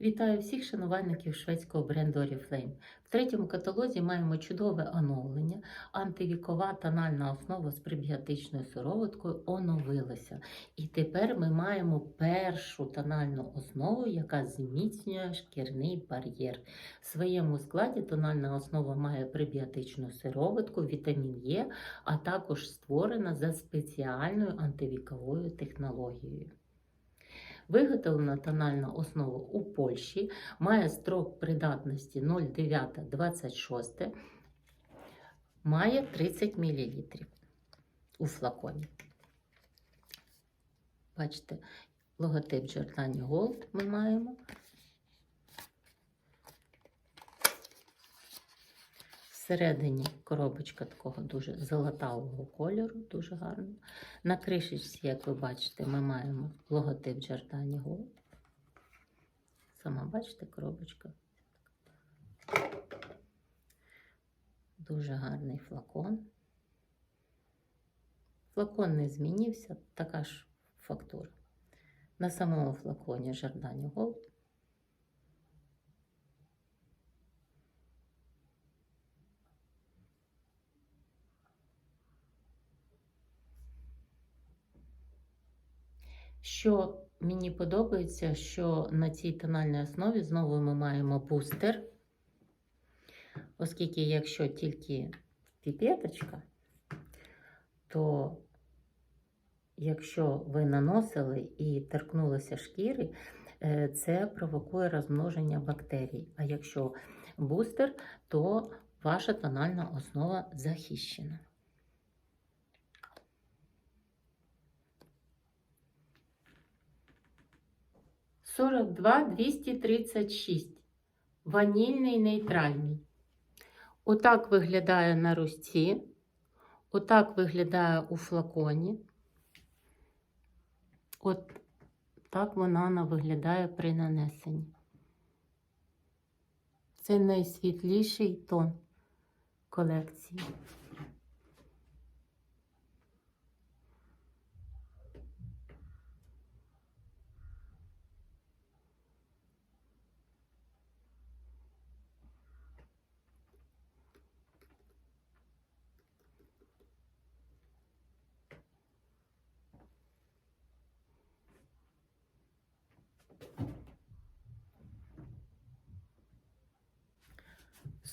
Вітаю всіх шанувальників шведського бренду Oriflame. В третьому каталозі маємо чудове оновлення. Антивікова тональна основа з пребіотичною сироваткою оновилася. І тепер ми маємо першу тональну основу, яка зміцнює шкірний бар'єр. В своєму складі тональна основа має пребіотичну сироватку, вітамін Е, а також створена за спеціальною антивіковою технологією. Виготовлена тональна основа у Польщі, має строк придатності 0,926, має 30 мл у флаконі. Бачите, логотип Giordani Gold ми маємо. Всередині коробочка такого дуже золотавого кольору, дуже гарно. На кришечці, як ви бачите, ми маємо логотип Giordani Gold. Сама бачите, коробочка. Дуже гарний флакон. Флакон не змінився, така ж фактура. На самому флаконі Giordani Gold. Що мені подобається, що на цій тональній основі знову ми маємо бустер, оскільки якщо тільки піпеточка, то якщо ви наносили і торкнулися шкіри, е, це провокує розмноження бактерій. А якщо бустер, то ваша тональна основа захищена. Сорок два двісті тридцять шість. Ванільний нейтральний. Отак виглядає на русці. Отак виглядає у флаконі. От так вона виглядає при нанесенні. Це найсвітліший тон колекції.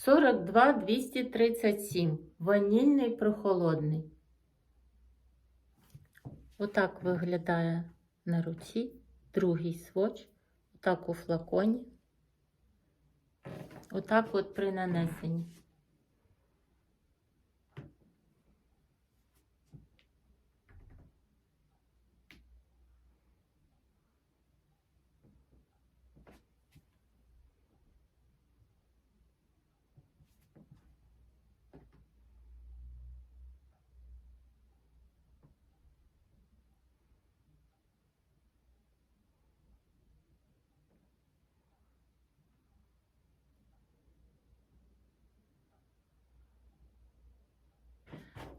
Сорок два двісті тридцять сім. Ванільний прохолодний. Отак виглядає на руці другий сводч, Отак у флаконі. Отак от при нанесенні.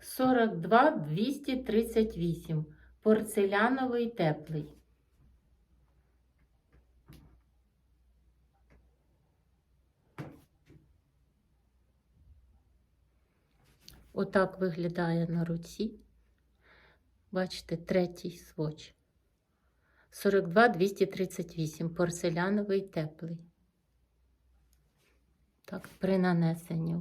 Сорок два двісті тридцять вісім. Порцеляновий теплий. Отак виглядає на руці. Бачите, третій своч. 42 238. Порцеляновий теплий. Так, при нанесенні.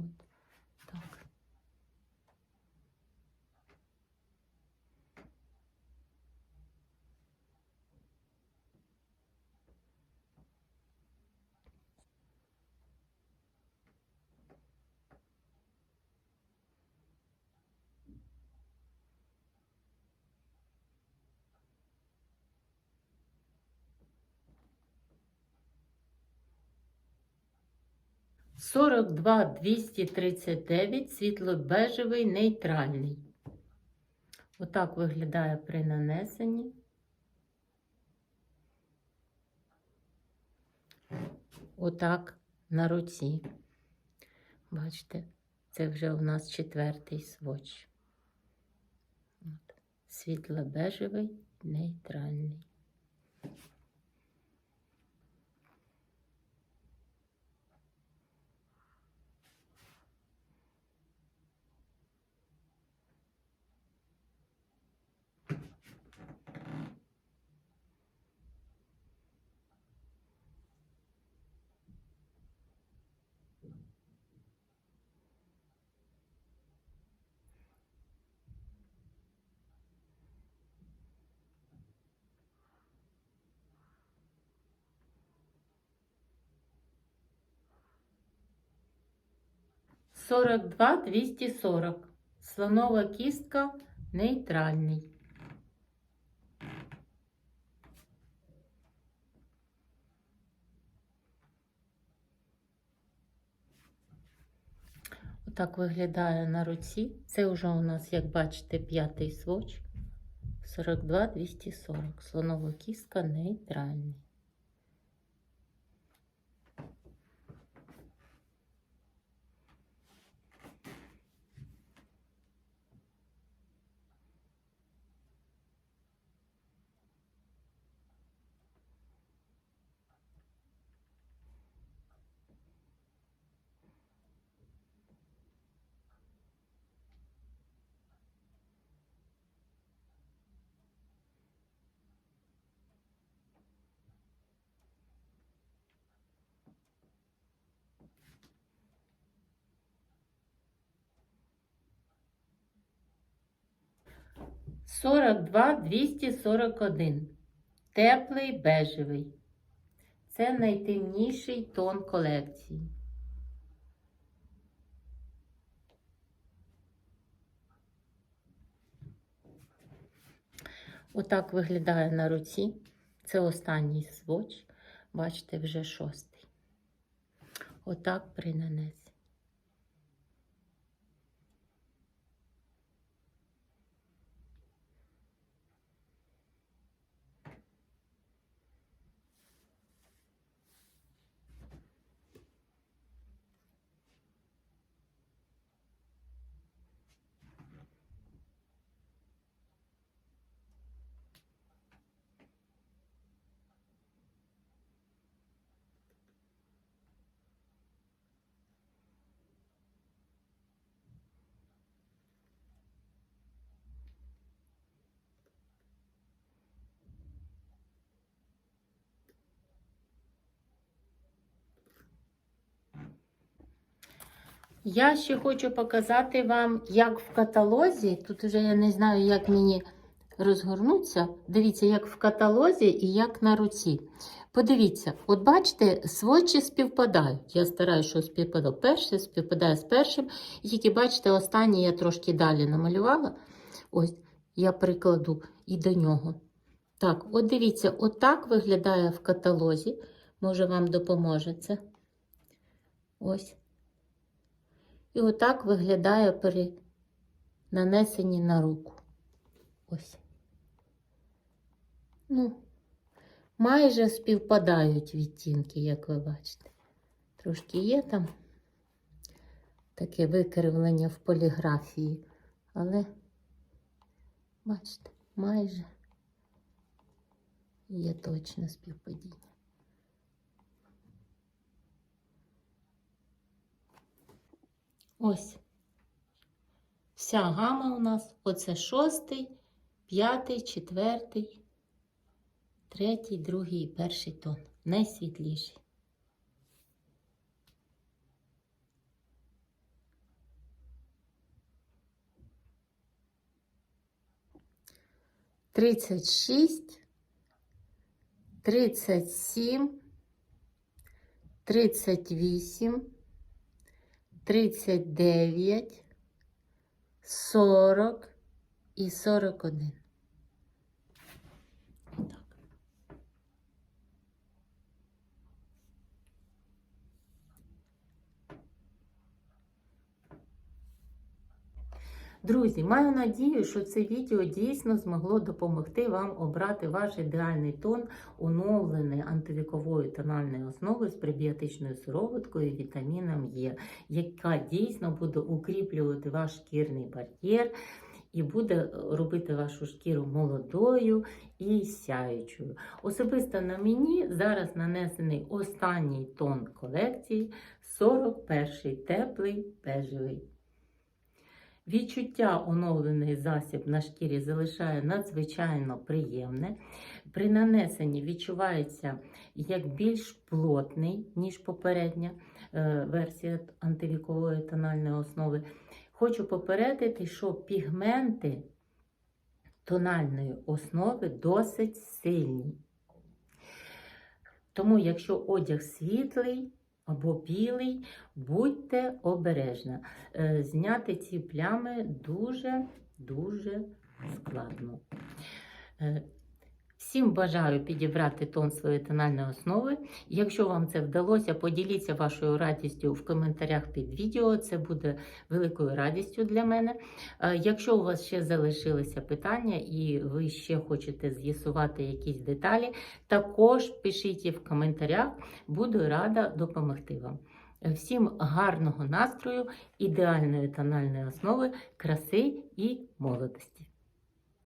42 239 світло-бежевий нейтральний. Отак виглядає при нанесенні. Отак на руці. Бачите, це вже у нас четвертий своч. Світло-бежевий нейтральний. 42 240. Слонова кістка нейтральний. Отак виглядає на руці. Це вже у нас, як бачите, п'ятий своч. 42 240. Слонова кістка нейтральний. Сорок два двісті сорок один. Теплий бежевий. Це найтемніший тон колекції. Отак виглядає на руці. Це останній своч. Бачите, вже шостий. Отак при нанесенні. Я ще хочу показати вам, як в каталозі, тут вже я не знаю, як мені розгорнутися. Дивіться, як в каталозі і як на руці. Подивіться, от бачите, свочі співпадають. Я стараюся, що співпадав перший, співпадає з першим. І тільки бачите, останній я трошки далі намалювала. Ось, я прикладу і до нього. Так, от дивіться, отак виглядає в каталозі. Може, вам допоможе це. Ось. І отак виглядає при нанесенні на руку. Ось. Ну, майже співпадають відтінки, як ви бачите. Трошки є там таке викривлення в поліграфії, але, бачите, майже є точне співпадіння. Ось. Вся гама у нас оце шостий, п'ятий, четвертий, третій, другий і перший тон. Найсвітліший. Тридцять шість, тридцять сім, тридцять вісім. 39, 40 і 41. Отак. Друзі, маю надію, що це відео дійсно змогло допомогти вам обрати ваш ідеальний тон, оновлений антивіковою тональною основою з пребіотичною сироваткою і вітаміном Е, яка дійсно буде укріплювати ваш шкірний бар'єр і буде робити вашу шкіру молодою і сяючою. Особисто на мені зараз нанесений останній тон колекції 41 теплий бежевий. Відчуття оновлений засіб на шкірі залишає надзвичайно приємне. При нанесенні відчувається як більш плотний, ніж попередня е, версія антивікової тональної основи. Хочу попередити, що пігменти тональної основи досить сильні. Тому, якщо одяг світлий, або білий, будьте обережні. Е, Зняти ці плями дуже дуже складно. Всім бажаю підібрати тон своєї тональної основи. Якщо вам це вдалося, поділіться вашою радістю в коментарях під відео. Це буде великою радістю для мене. Е, Якщо у вас ще залишилися питання і ви ще хочете з'ясувати якісь деталі, також пишіть в коментарях. Буду рада допомогти вам. Всім гарного настрою, ідеальної тональної основи, краси і молодості.